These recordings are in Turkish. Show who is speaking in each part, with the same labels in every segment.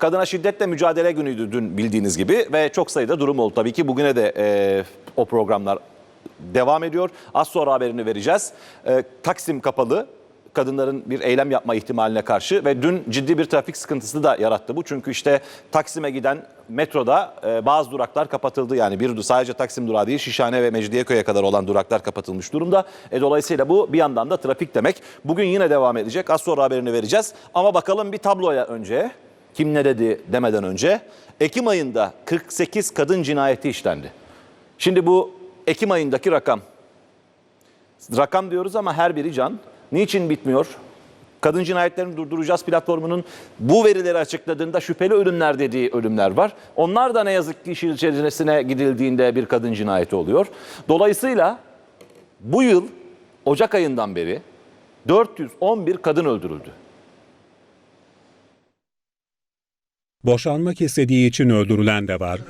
Speaker 1: Kadına şiddetle mücadele günüydü dün bildiğiniz gibi ve çok sayıda durum oldu. Tabii ki bugüne de e, o programlar devam ediyor. Az sonra haberini vereceğiz. E, Taksim kapalı. Kadınların bir eylem yapma ihtimaline karşı ve dün ciddi bir trafik sıkıntısı da yarattı bu. Çünkü işte Taksim'e giden metroda e, bazı duraklar kapatıldı. Yani bir sadece Taksim durağı değil Şişhane ve Mecidiyeköy'e kadar olan duraklar kapatılmış durumda. E, dolayısıyla bu bir yandan da trafik demek. Bugün yine devam edecek. Az sonra haberini vereceğiz. Ama bakalım bir tabloya önce. Kim ne dedi demeden önce. Ekim ayında 48 kadın cinayeti işlendi. Şimdi bu Ekim ayındaki rakam. Rakam diyoruz ama her biri can. Niçin bitmiyor? Kadın cinayetlerini durduracağız platformunun bu verileri açıkladığında şüpheli ölümler dediği ölümler var. Onlar da ne yazık ki işin içerisine gidildiğinde bir kadın cinayeti oluyor. Dolayısıyla bu yıl Ocak ayından beri 411 kadın öldürüldü.
Speaker 2: Boşanmak istediği için öldürülen de var.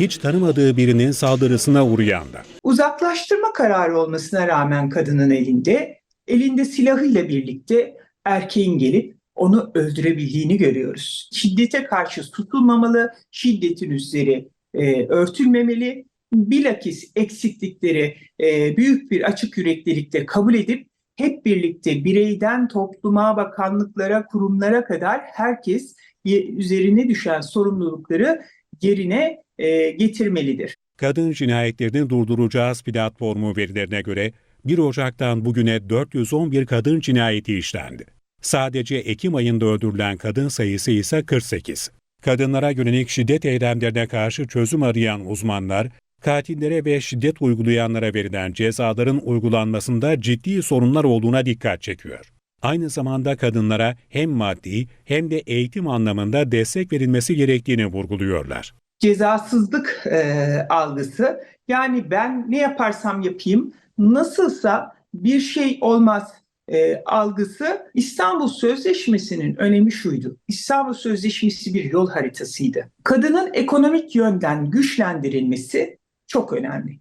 Speaker 2: Hiç tanımadığı birinin saldırısına uğrayan da.
Speaker 3: Uzaklaştırma kararı olmasına rağmen kadının elinde, elinde silahıyla birlikte erkeğin gelip onu öldürebildiğini görüyoruz. Şiddete karşı tutulmamalı, şiddetin üzeri e, örtülmemeli, bilakis eksiklikleri e, büyük bir açık yüreklilikle kabul edip hep birlikte bireyden topluma, bakanlıklara, kurumlara kadar herkes üzerine düşen sorumlulukları yerine e, getirmelidir.
Speaker 2: Kadın cinayetlerini durduracağız platformu verilerine göre 1 Ocak'tan bugüne 411 kadın cinayeti işlendi. Sadece Ekim ayında öldürülen kadın sayısı ise 48. Kadınlara yönelik şiddet eylemlerine karşı çözüm arayan uzmanlar, katillere ve şiddet uygulayanlara verilen cezaların uygulanmasında ciddi sorunlar olduğuna dikkat çekiyor. Aynı zamanda kadınlara hem maddi hem de eğitim anlamında destek verilmesi gerektiğini vurguluyorlar.
Speaker 3: cezasızlık e, algısı. Yani ben ne yaparsam yapayım nasılsa bir şey olmaz e, algısı İstanbul Sözleşmesi'nin önemi şuydu. İstanbul Sözleşmesi bir yol haritasıydı. Kadının ekonomik yönden güçlendirilmesi çok önemli.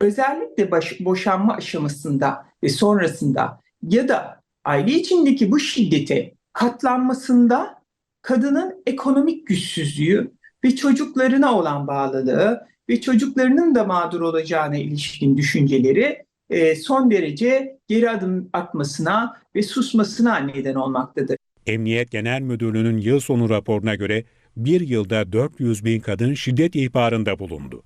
Speaker 3: Özellikle baş- boşanma aşamasında ve sonrasında ya da aile içindeki bu şiddete katlanmasında kadının ekonomik güçsüzlüğü ve çocuklarına olan bağlılığı ve çocuklarının da mağdur olacağına ilişkin düşünceleri e, son derece geri adım atmasına ve susmasına neden olmaktadır.
Speaker 2: Emniyet Genel Müdürlüğü'nün yıl sonu raporuna göre bir yılda 400 bin kadın şiddet ihbarında bulundu.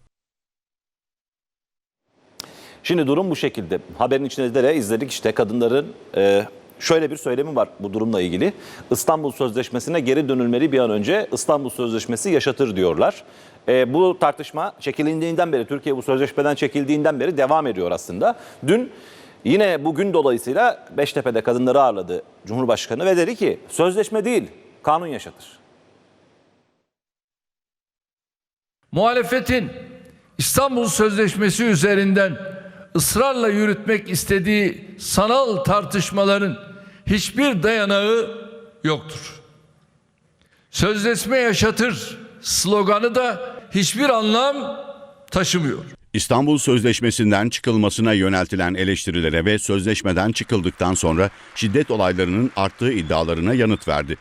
Speaker 1: Şimdi durum bu şekilde. Haberin içinde de izledik işte kadınların e, şöyle bir söylemi var bu durumla ilgili. İstanbul Sözleşmesi'ne geri dönülmeli bir an önce İstanbul Sözleşmesi yaşatır diyorlar. E, bu tartışma çekilindiğinden beri, Türkiye bu sözleşmeden çekildiğinden beri devam ediyor aslında. Dün yine bugün dolayısıyla Beştepe'de kadınları ağırladı Cumhurbaşkanı ve dedi ki sözleşme değil kanun yaşatır.
Speaker 4: muhalefetin İstanbul Sözleşmesi üzerinden ısrarla yürütmek istediği sanal tartışmaların hiçbir dayanağı yoktur. Sözleşme yaşatır sloganı da hiçbir anlam taşımıyor.
Speaker 5: İstanbul Sözleşmesi'nden çıkılmasına yöneltilen eleştirilere ve sözleşmeden çıkıldıktan sonra şiddet olaylarının arttığı iddialarına yanıt verdi.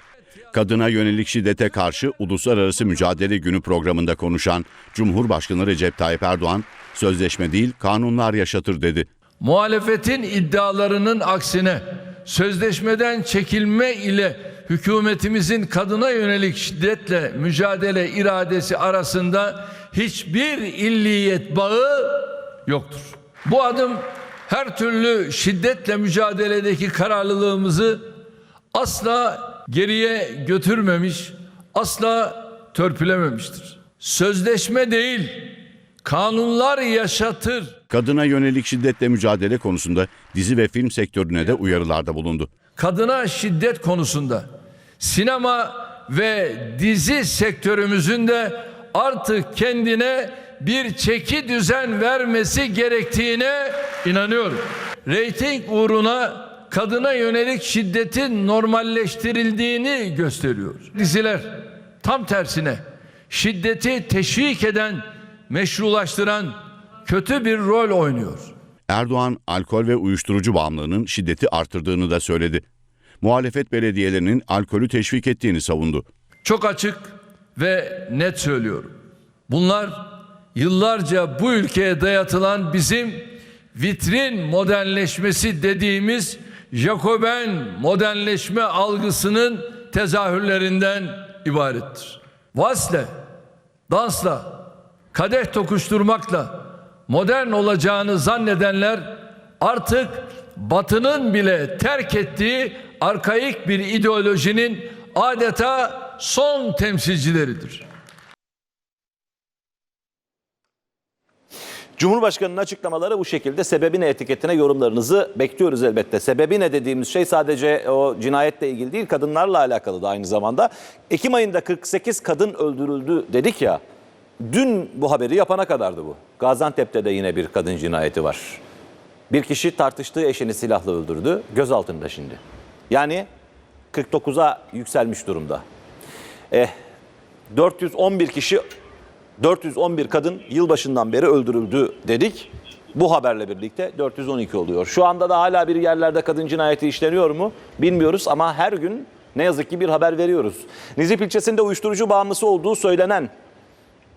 Speaker 5: Kadına yönelik şiddete karşı Uluslararası Mücadele Günü programında konuşan Cumhurbaşkanı Recep Tayyip Erdoğan, sözleşme değil kanunlar yaşatır dedi.
Speaker 4: Muhalefetin iddialarının aksine sözleşmeden çekilme ile hükümetimizin kadına yönelik şiddetle mücadele iradesi arasında hiçbir illiyet bağı yoktur. Bu adım her türlü şiddetle mücadeledeki kararlılığımızı asla geriye götürmemiş, asla törpülememiştir. Sözleşme değil, kanunlar yaşatır.
Speaker 5: Kadına yönelik şiddetle mücadele konusunda dizi ve film sektörüne de uyarılarda bulundu.
Speaker 4: kadına şiddet konusunda sinema ve dizi sektörümüzün de artık kendine bir çeki düzen vermesi gerektiğine inanıyorum. Reyting uğruna kadına yönelik şiddetin normalleştirildiğini gösteriyor. Diziler tam tersine şiddeti teşvik eden, meşrulaştıran kötü bir rol oynuyor.
Speaker 5: Erdoğan alkol ve uyuşturucu bağımlılığının şiddeti artırdığını da söyledi. Muhalefet belediyelerinin alkolü teşvik ettiğini savundu.
Speaker 4: Çok açık, ve net söylüyorum. Bunlar yıllarca bu ülkeye dayatılan bizim vitrin modernleşmesi dediğimiz Jacoben modernleşme algısının tezahürlerinden ibarettir. Vasle, dansla, kadeh tokuşturmakla modern olacağını zannedenler artık batının bile terk ettiği arkaik bir ideolojinin adeta son temsilcileridir.
Speaker 1: Cumhurbaşkanının açıklamaları bu şekilde. Sebebi ne etiketine yorumlarınızı bekliyoruz elbette. Sebebi ne dediğimiz şey sadece o cinayetle ilgili değil, kadınlarla alakalı da aynı zamanda. Ekim ayında 48 kadın öldürüldü dedik ya. Dün bu haberi yapana kadardı bu. Gaziantep'te de yine bir kadın cinayeti var. Bir kişi tartıştığı eşini silahla öldürdü. Gözaltında şimdi. Yani 49'a yükselmiş durumda. Eh, 411 kişi 411 kadın yılbaşından beri öldürüldü dedik. Bu haberle birlikte 412 oluyor. Şu anda da hala bir yerlerde kadın cinayeti işleniyor mu bilmiyoruz ama her gün ne yazık ki bir haber veriyoruz. Nizip ilçesinde uyuşturucu bağımlısı olduğu söylenen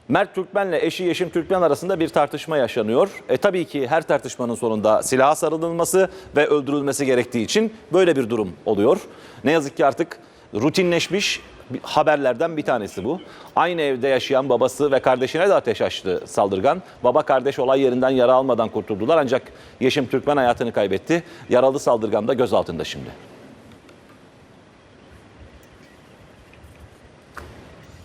Speaker 1: Mert Türkmen'le eşi Yeşim Türkmen arasında bir tartışma yaşanıyor. E tabii ki her tartışmanın sonunda silaha sarılılması ve öldürülmesi gerektiği için böyle bir durum oluyor. Ne yazık ki artık rutinleşmiş haberlerden bir tanesi bu. Aynı evde yaşayan babası ve kardeşine de ateş açtı saldırgan. Baba kardeş olay yerinden yara almadan kurtuldular ancak Yeşim Türkmen hayatını kaybetti. Yaralı saldırgan da gözaltında şimdi.